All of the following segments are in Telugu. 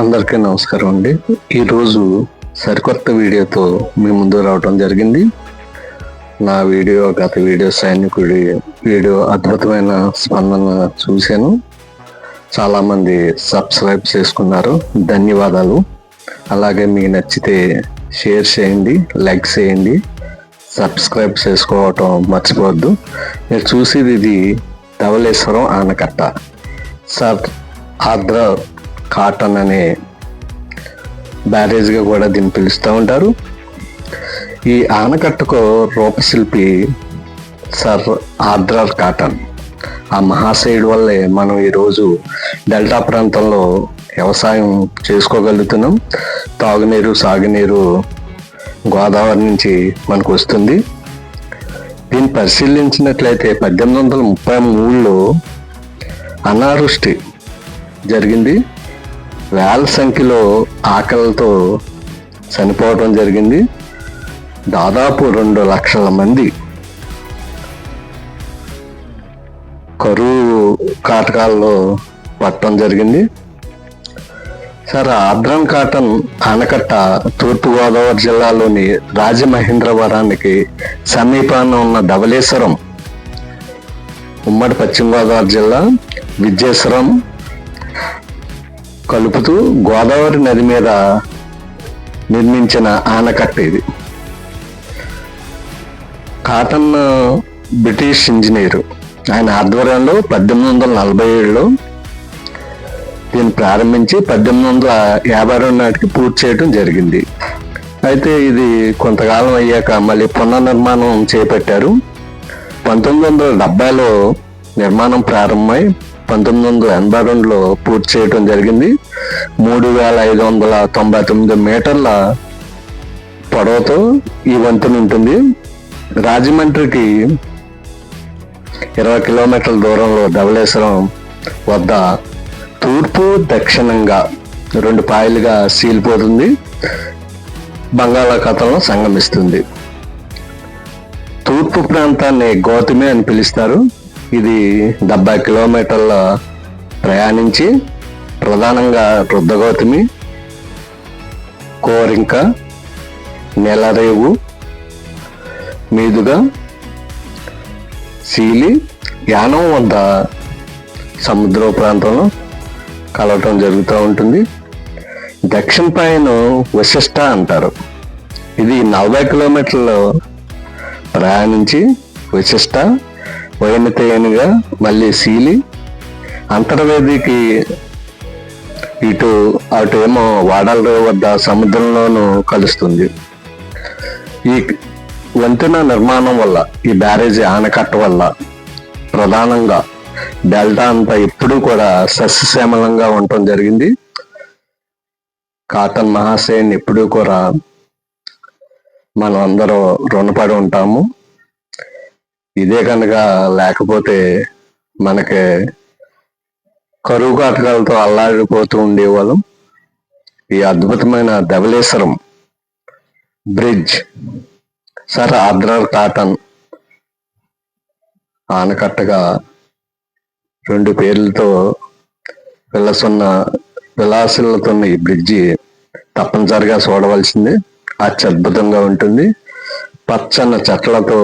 అందరికీ నమస్కారం అండి. ఈరోజు సరికొత్త వీడియోతో మీ ముందు రావడం జరిగింది. నా వీడియో గత వీడియో సైనికుడి వీడియో అద్భుతమైన స్పందన చూశాను. చాలామంది సబ్స్క్రైబ్ చేసుకున్నారు. ధన్యవాదాలు. అలాగే మీకు నచ్చితే షేర్ చేయండి లైక్ చేయండి. సబ్స్క్రైబ్ చేసుకోవటం మర్చిపోవద్దు. మీరు చూసేది ఇది ధవళేశ్వరం ఆనకట్ట. సార్ ఆర్ద్ర కాటన్ అనే బ్యారేజ్గా కూడా దీన్ని పిలుస్తూ ఉంటారు. ఈ ఆనకట్టుకు రూపశిల్పి సర్ ఆర్ద్రర్ కాటన్. ఆ మహాశయుడు వల్లే మనం ఈరోజు డెల్టా ప్రాంతంలో వ్యవసాయం చేసుకోగలుగుతున్నాం. తాగునీరు సాగునీరు గోదావరి నుంచి మనకు వస్తుంది. దీన్ని పరిశీలించినట్లయితే పద్దెనిమిది వందల ముప్పై మూడులో అనావృష్టి జరిగింది. వేల సంఖ్యలో ఆకలితో చనిపోవడం జరిగింది. దాదాపు రెండు లక్షల మంది కరువు కాటకాల్లో పట్టడం జరిగింది. సార్ ఆద్రం కాటన్ ఆనకట్ట తూర్పుగోదావరి జిల్లాలోని రాజమహేంద్రవరానికి సమీపాన ఉన్న ధవళేశ్వరం ఉమ్మడి పశ్చిమ గోదావరి జిల్లా విద్యేశ్వరం కలుపుతూ గోదావరి నది మీద నిర్మించిన ఆనకట్ట ఇది. Cotton British engineer. ఆయన ఆధ్వర్యంలో పద్దెనిమిది వందల నలభై ఏడులో దీన్ని ప్రారంభించి పద్దెనిమిది వందల యాభై రెండు నాటికి పూర్తి చేయడం జరిగింది. అయితే ఇది కొంతకాలం అయ్యాక మళ్ళీ పునర్నిర్మాణం చేపట్టారు. పంతొమ్మిది వందల డెబ్బైలో నిర్మాణం ప్రారంభమై పంతొమ్మిది వందల ఎనభై రెండులో పూర్తి చేయడం జరిగింది. మూడు వేల ఐదు వందల తొంభై తొమ్మిది మీటర్ల పొడవుతో ఈ వంతెన ఉంటుంది. రాజమండ్రికి ఇరవై కిలోమీటర్ల దూరంలో ధవళేశ్వరం వద్ద తూర్పు దక్షిణంగా రెండు పాయలుగా సీలిపోతుంది. బంగాళాఖాతంలో సంగమిస్తుంది. తూర్పు ప్రాంతాన్ని గౌతమి అని పిలుస్తారు. ఇది డెబ్బై కిలోమీటర్ల ప్రయాణించి ప్రధానంగా రుద్రగౌతమి కోరింక నెలరేవు మీదుగా సీలి యానం వద్ద సముద్ర ప్రాంతంలో కలవటం జరుగుతూ ఉంటుంది. దక్షిణ పైన వశిష్ట అంటారు. ఇది నలభై కిలోమీటర్లు ప్రయాణించి వశిష్ట వైనతేనుగా మళ్ళీ సీలి అంతర్వేదికి ఇటు అటు ఏమో వాడల వద్ద సముద్రంలోనూ కలుస్తుంది. ఈ వంతెన నిర్మాణం వల్ల ఈ బ్యారేజీ ఆనకట్ట వల్ల ప్రధానంగా డెల్టా అంతా ఎప్పుడూ కూడా సస్యశ్యామలంగా ఉండటం జరిగింది. కాటన్ మహాశయన్ ఎప్పుడూ కూడా మనం అందరూ రుణపడి ఉంటాము. ఇదే కనుక లేకపోతే మనకి కరువు కాటకాలతో అల్లాడిపోతూ ఉండేవాళ్ళం. ఈ అద్భుతమైన Dhavaleswaram bridge sir Arthur Cotton ఆనకట్టగా రెండు పేర్లతో విలసున్న విలాసులతోన్న ఈ బ్రిడ్జి తప్పనిసరిగా చూడవలసింది. అత్యద్భుతంగా ఉంటుంది. పచ్చన్న చెట్లతో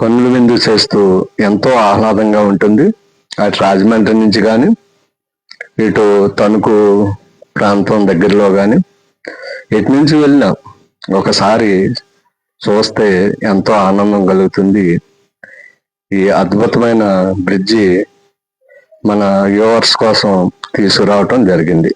కన్నుల విందు చేస్తూ ఎంతో ఆహ్లాదంగా ఉంటుంది. అటు రాజమండ్రి నుంచి కానీ ఇటు తణుకు ప్రాంతం దగ్గరలో కానీ ఎటు నుంచి వెళ్ళినా ఒకసారి చూస్తే ఎంతో ఆనందం కలుగుతుంది. ఈ అద్భుతమైన బ్రిడ్జి మన వ్యూవర్స్ కోసం తీసుకురావటం జరిగింది.